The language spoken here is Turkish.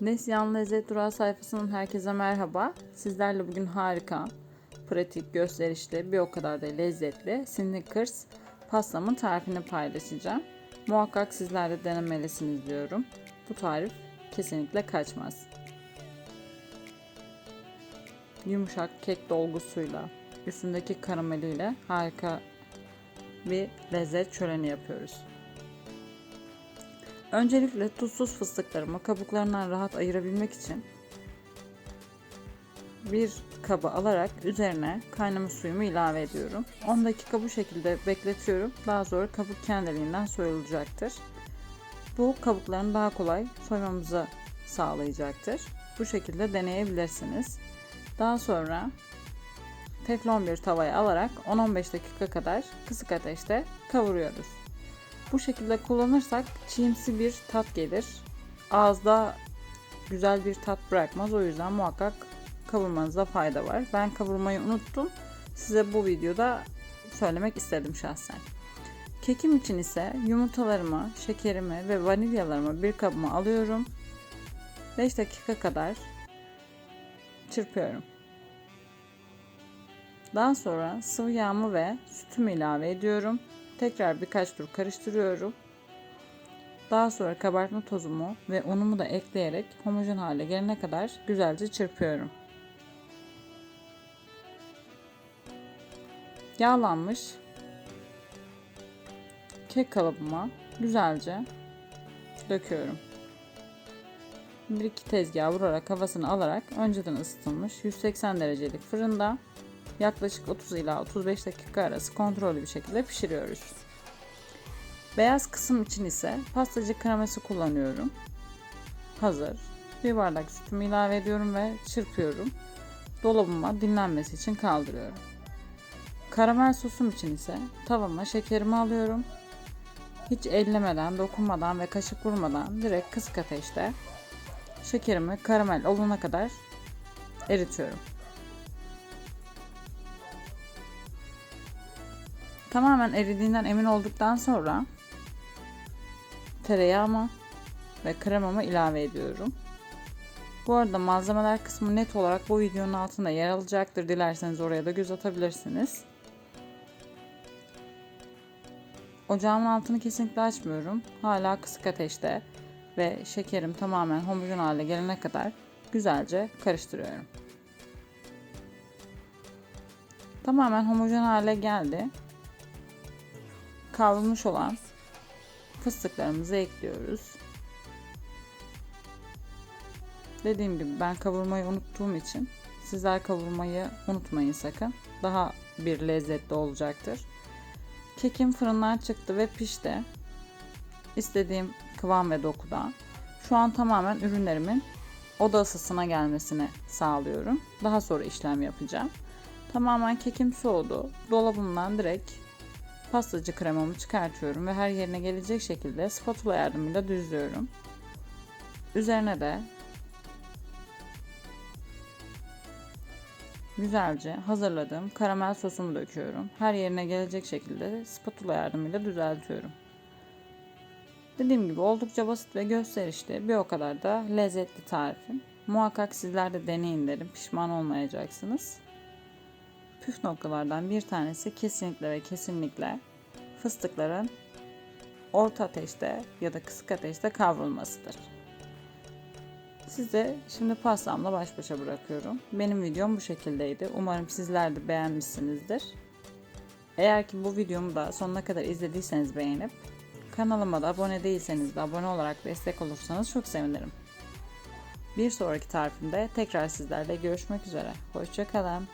Neslihan Lezzet Durağı sayfasının herkese merhaba. Sizlerle bugün harika, pratik, gösterişli, bir o kadar da lezzetli Snickers pastamın tarifini paylaşacağım. Muhakkak sizler de denemelisiniz diyorum. Bu tarif kesinlikle kaçmaz. Yumuşak kek dolgusuyla, üstündeki karameliyle harika bir lezzet şöleni yapıyoruz. Öncelikle tuzsuz fıstıklarımı kabuklarından rahat ayırabilmek için bir kaba alarak üzerine kaynamış suyumu ilave ediyorum. 10 dakika bu şekilde bekletiyorum. Daha sonra kabuk kendiliğinden soyulacaktır. Bu kabukların daha kolay soymamızı sağlayacaktır. Bu şekilde deneyebilirsiniz. Daha sonra teflon bir tavaya alarak 10-15 dakika kadar kısık ateşte kavuruyoruz. Bu şekilde kullanırsak çiğimsi bir tat gelir. Ağızda güzel bir tat bırakmaz. O yüzden muhakkak kavurmanızda fayda var. Ben kavurmayı unuttum. Size bu videoda söylemek istedim şahsen. Kekim için ise yumurtalarımı, şekerimi ve vanilyalarımı bir kabıma alıyorum. 5 dakika kadar çırpıyorum. Daha sonra sıvı yağımı ve sütümü ilave ediyorum. Tekrar birkaç tur karıştırıyorum. Daha sonra kabartma tozumu ve unumu da ekleyerek homojen hale gelene kadar güzelce çırpıyorum. Yağlanmış kek kalıbıma güzelce döküyorum. Bir iki tezgah vurarak havasını alarak önceden ısıtılmış 180 derecelik fırında yaklaşık 30 ila 35 dakika arası kontrollü bir şekilde pişiriyoruz. Beyaz kısım için ise pastacı kreması kullanıyorum. Hazır. Bir bardak sütümü ilave ediyorum ve çırpıyorum. Dolabıma dinlenmesi için kaldırıyorum. Karamel sosum için ise tavama şekerimi alıyorum. Hiç ellemeden, dokunmadan ve kaşık vurmadan direkt kısık ateşte şekerimi karamel olana kadar eritiyorum. Tamamen eridiğinden emin olduktan sonra tereyağımı ve kremamı ilave ediyorum. Bu arada malzemeler kısmı net olarak bu videonun altında yer alacaktır. Dilerseniz oraya da göz atabilirsiniz. Ocağımın altını kesinlikle açmıyorum. Hala kısık ateşte ve şekerim tamamen homojen hale gelene kadar güzelce karıştırıyorum. Tamamen homojen hale geldi kavrulmuş olan fıstıklarımızı ekliyoruz. Dediğim gibi ben kavurmayı unuttuğum için sizler kavurmayı unutmayın sakın. Daha bir lezzetli olacaktır. Kekim fırından çıktı ve pişti. İstediğim kıvam ve dokuda. Şu an tamamen ürünlerimin oda ısısına gelmesini sağlıyorum. Daha sonra işlem yapacağım. Tamamen kekim soğudu. Dolabımdan direkt pastacı kremamı çıkartıyorum ve her yerine gelecek şekilde spatula yardımıyla düzlüyorum. Üzerine de güzelce hazırladığım karamel sosumu döküyorum. Her yerine gelecek şekilde spatula yardımıyla düzeltiyorum. Dediğim gibi oldukça basit ve gösterişli bir o kadar da lezzetli tarifim. Muhakkak sizler de deneyin derim. Pişman olmayacaksınız. Püf noktalardan bir tanesi kesinlikle ve kesinlikle fıstıkların orta ateşte ya da kısık ateşte kavrulmasıdır. Size şimdi pastamla baş başa bırakıyorum. Benim videom bu şekildeydi. Umarım sizler de beğenmişsinizdir. Eğer ki bu videomu da sonuna kadar izlediyseniz beğenip kanalıma da abone değilseniz de abone olarak destek olursanız çok sevinirim. Bir sonraki tarifimde tekrar sizlerle görüşmek üzere. Hoşçakalın.